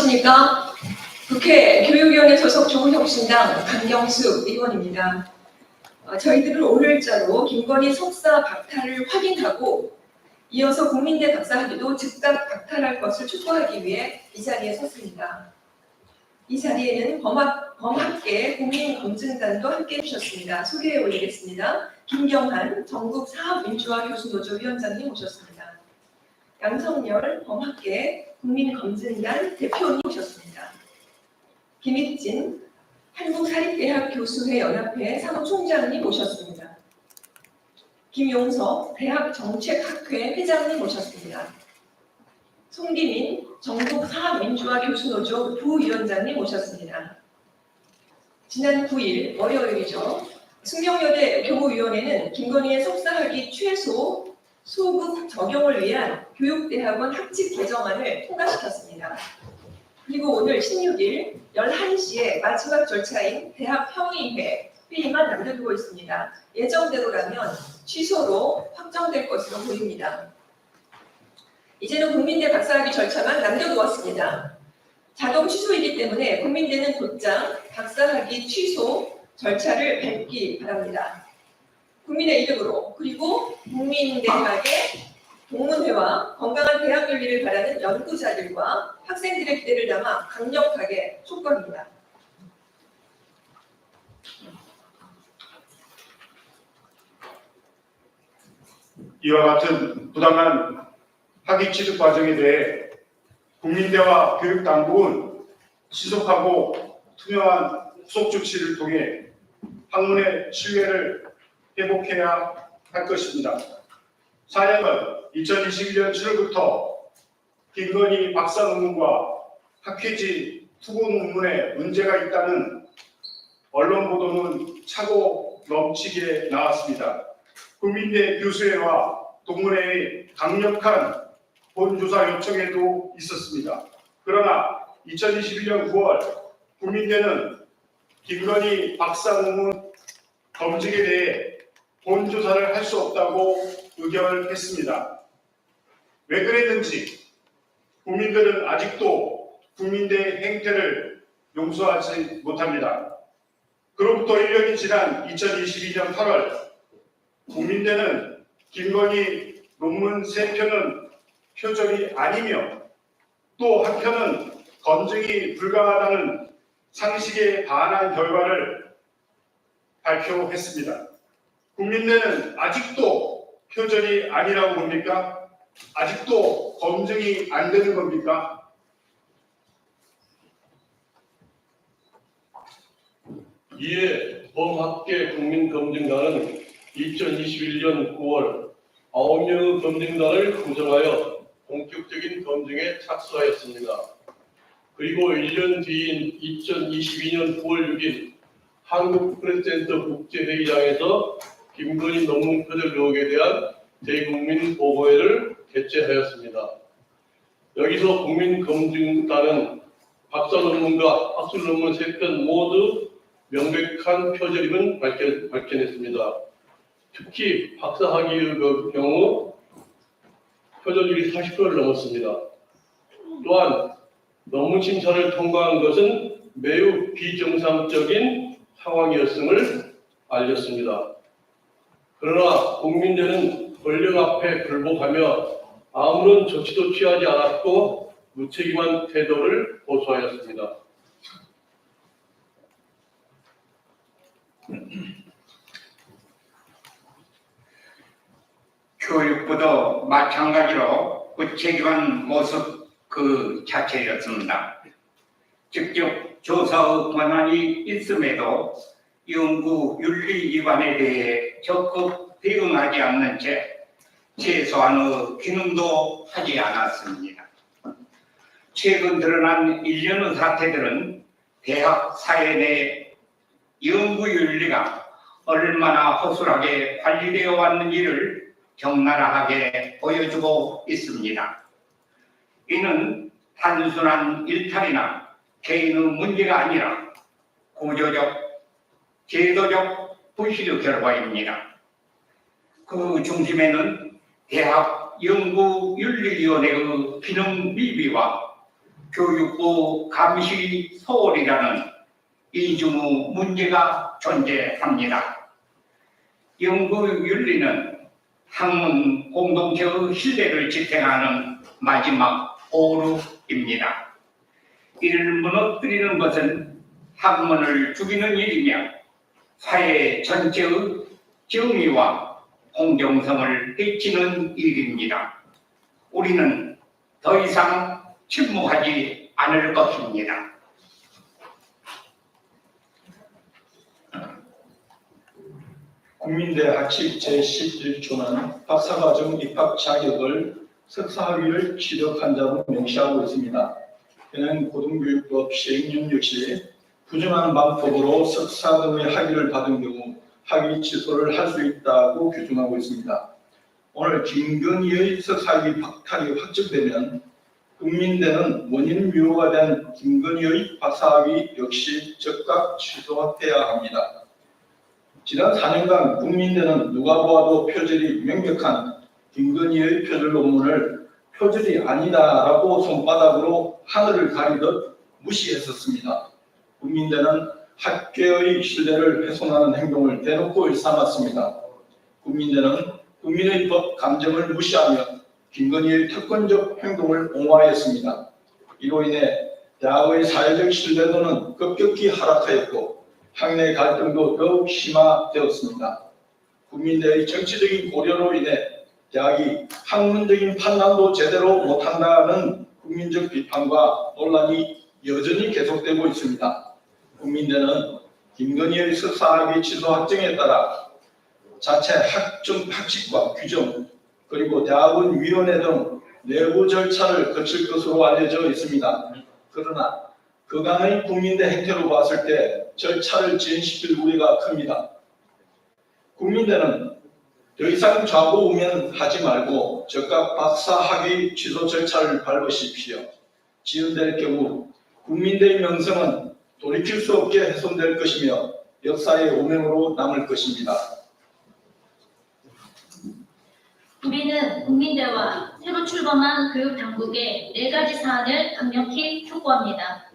안녕하십니까. 국회 교육위원회 소속 조국혁신당 강경수 의원입니다. 어, 저희들은 오늘자로 김건희 석사 박탈을 확인하고 이어서 국민대 박사학위도 즉각 박탈할 것을 촉구하기 위해 이 자리에 섰습니다. 이 자리에는 범학, 범학계 국민검증단도 함께 해주셨습니다. 소개해 올리겠습니다. 김경한 전국 사업민주화 교수노조 위원장님 오셨습니다. 양성열 범학계 국민검증단 대표님 오셨습니다. 김익진 한국사립대학 교수회 연합회 사무총장님 오셨습니다. 김용석 대학정책학회 회장님 오셨습니다. 송기민 전국사업민주화 교수노조 부위원장님 오셨습니다. 지난 9일 월요일이죠. 숙명여대 교부위원회는 김건희의 석사학위 최소 소급 적용을 위한 교육대학원 학칙 개정안을 통과시켰습니다. 그리고 오늘 16일 11시에 마지막 절차인 대학 평의회 회의만 남겨두고 있습니다. 예정대로라면 취소로 확정될 것으로 보입니다. 이제는 국민대 박사학위 절차만 남겨두었습니다. 자동 취소이기 때문에 국민대는 곧장 박사학위 취소 절차를 밟기 바랍니다. 국민의 이름으로 그리고 국민대학의 동문회와 건강한 대학 윤리를 바라는 연구자들과 학생들의 기대를 담아 강력하게 촉구합니다. 이와 같은 부당한 학위 취득 과정에 대해 국민대와 교육당국은 신속하고 투명한 후속 조치를 통해 학문의 신뢰를 회복해야 할 것입니다. 사령은 2021년 7월부터 김건희 박사 논문과 학회지 투고 논문에 문제가 있다는 언론 보도는 차고 넘치게 나왔습니다. 국민대 교수회와 동문회의 강력한 본조사 요청에도 있었습니다. 그러나 2021년 9월 국민대는 김건희 박사 논문 검증에 대해 본조사를 할 수 없다고 의결했습니다. 왜 그랬는지 국민들은 아직도 국민대 행태를 용서하지 못합니다. 그로부터 1년이 지난 2022년 8월 국민대는 김건희 논문 세 편은 표절이 아니며 또 한 편은 검증이 불가하다는 상식에 반한 결과를 발표했습니다. 국민대는 아직도 표절이 아니라고 봅니까? 아직도 검증이 안 되는 겁니까? 이에 범학계 국민검증단은 2021년 9월 9명의 검증단을 구성하여 본격적인 검증에 착수하였습니다. 그리고 1년 뒤인 2022년 9월 6일 한국 프레스센터 국제회의장에서 김건희 논문 표절 의혹에 대한 대국민 보고회를 개최하였습니다. 여기서 국민검증단은 박사 논문과 학술 논문 세 편 모두 명백한 표절임을 밝혀, 밝혀냈습니다. 특히 박사학위의 그 경우 표절률이 40%를 넘었습니다. 또한 논문 심사를 통과한 것은 매우 비정상적인 상황이었음을 알렸습니다. 그러나 국민들은 권력 앞에 굴복하며 아무런 조치도 취하지 않았고 무책임한 태도를 고수하였습니다. 교육부도 마찬가지로 무책임한 모습 그 자체였습니다. 직접 조사의 권한이 있음에도 연구 윤리 위반에 대해 적극 대응하지 않는 채 최소한의 기능도 하지 않았습니다. 최근 드러난 일련의 사태들은 대학 사회 내 연구 윤리가 얼마나 허술하게 관리되어 왔는지를 적나라하게 보여주고 있습니다. 이는 단순한 일탈이나 개인의 문제가 아니라 구조적, 제도적 부실의 결과입니다. 그 중심에는 대학 연구윤리위원회의 기능 미비와 교육부 감시 소홀이라는 이중의 문제가 존재합니다. 연구 윤리는 학문 공동체의 신뢰를 지탱하는 마지막 보루입니다. 이를 무너뜨리는 것은 학문을 죽이는 일이며 사회 전체의 정의와 공정성을 해치는 일입니다. 우리는 더 이상 침묵하지 않을 것입니다. 국민대 학칙 제11조는 박사과정 입학 자격을 석사학위를 취득한 자로 명시하고 있습니다. 이는 고등교육법 시행령 역시 부정한 방법으로 석사 등의 학위를 받은 경우 학위 취소를 할 수 있다고 규정하고 있습니다. 오늘 김건희의 석사학위 박탈이 확정되면 국민대는 원인 유효가 된 김건희의 박사학위 역시 즉각 취소해야 합니다. 지난 4년간 국민대는 누가 보아도 표절이 명백한 김건희의 표절 논문을 표절이 아니다라고 손바닥으로 하늘을 가리듯 무시했었습니다. 국민대는 학계의 신뢰를 훼손하는 행동을 대놓고 일삼았습니다. 국민대는 국민의 법 감정을 무시하며 김건희의 특권적 행동을 옹호하였습니다. 이로 인해 대학의 사회적 신뢰도는 급격히 하락하였고 학내 갈등도 더욱 심화되었습니다. 국민들의 정치적인 고려로 인해 대학이 학문적인 판단도 제대로 못한다는 국민적 비판과 논란이 여전히 계속되고 있습니다. 국민대는 김건희의 석사학위 취소 확정에 따라 자체 학종 학칙과 규정 그리고 대학원 위원회 등 내부 절차를 거칠 것으로 알려져 있습니다. 그러나 그간의 국민대 행태로 봤을 때 절차를 진행시킬 우려가 큽니다. 국민대는 더 이상 좌고 우면 하지 말고 즉각 박사 학위 취소 절차를 밟으십시오. 지연될 경우 국민대의 명성은 돌이킬 수 없게 훼손될 것이며 역사의 오명으로 남을 것입니다. 우리는 국민대와 새로 출범한 교육당국에 네 가지 사안을 강력히 촉구합니다.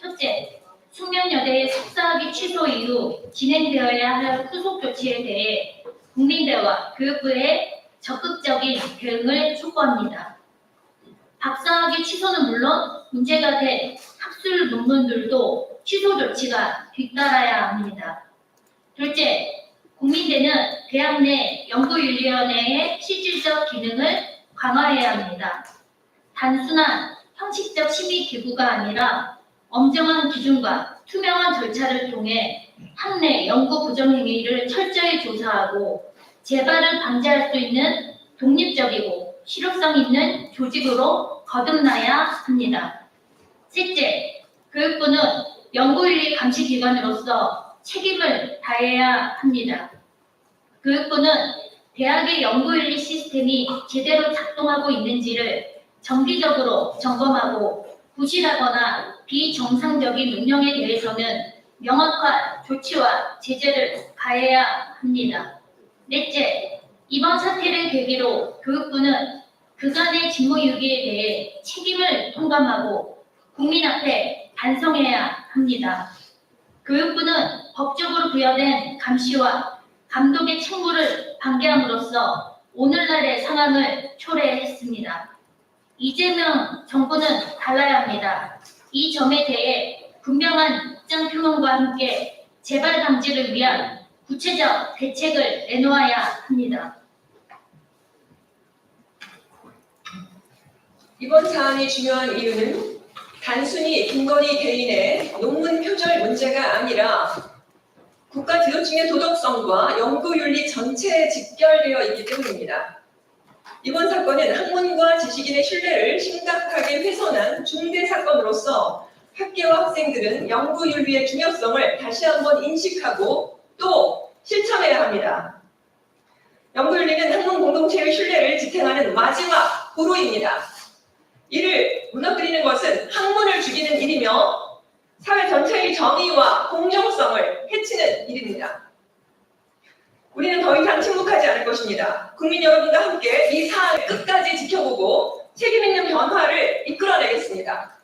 첫째, 숙명여대의 석사학위 취소 이후 진행되어야 할 후속 조치에 대해 국민대와 교육부의 적극적인 대응을 촉구합니다. 박사학위 취소는 물론 문제가 된 학술 논문들도 취소 조치가 뒤따라야 합니다. 둘째, 국민대는 대학 내 연구윤리위원회의 실질적 기능을 강화해야 합니다. 단순한 형식적 심의 기구가 아니라 엄정한 기준과 투명한 절차를 통해 학내 연구 부정 행위를 철저히 조사하고 재발을 방지할 수 있는 독립적이고 실효성 있는 조직으로 거듭나야 합니다. 셋째, 교육부는 연구윤리 감시기관으로서 책임을 다해야 합니다. 교육부는 대학의 연구윤리 시스템이 제대로 작동하고 있는지를 정기적으로 점검하고 부실하거나 비정상적인 운영에 대해서는 명확한 조치와 제재를 가해야 합니다. 넷째, 이번 사태를 계기로 교육부는 그간의 직무유기에 대해 책임을 통감하고 국민 앞에 반성해야 합니다. 교육부는 법적으로 부여된 감시와 감독의 책무를 방기함으로써 오늘날의 상황을 초래했습니다. 이재명 정부는 달라야 합니다. 이 점에 대해 분명한 입장 표명과 함께 재발 방지를 위한 구체적 대책을 내놓아야 합니다. 이번 사안이 중요한 이유는 단순히 김건희 개인의 논문 표절 문제가 아니라 국가 지도층의 도덕성과 연구윤리 전체에 직결되어 있기 때문입니다. 이번 사건은 학문과 지식인의 신뢰를 심각하게 훼손한 중대 사건으로서 학계와 학생들은 연구윤리의 중요성을 다시 한번 인식하고 또 실천해야 합니다. 연구윤리는 학문 공동체의 신뢰를 지탱하는 마지막 보루입니다. 이를 무너뜨리는 것은 학문을 죽이는 일이며 사회 전체의 정의와 공정성을 해치는 일입니다. 우리는 더 이상 침묵하지 않을 것입니다. 국민 여러분과 함께 이 사안을 끝까지 지켜보고 책임 있는 변화를 이끌어내겠습니다.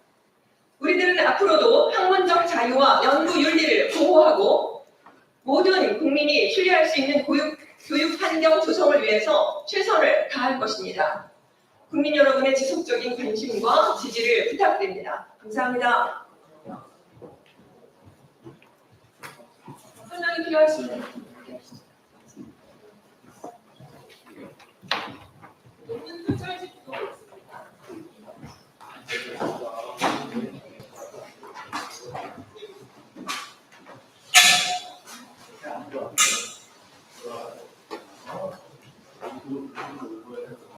우리들은 앞으로도 학문적 자유와 연구 윤리를 보호하고 모든 국민이 신뢰할 수 있는 교육, 교육 환경 조성을 위해서 최선을 다할 것입니다. 국민 여러분의 지속적인 관심과 지지를 부탁드립니다. 감사합니다. 설명이 필요하시면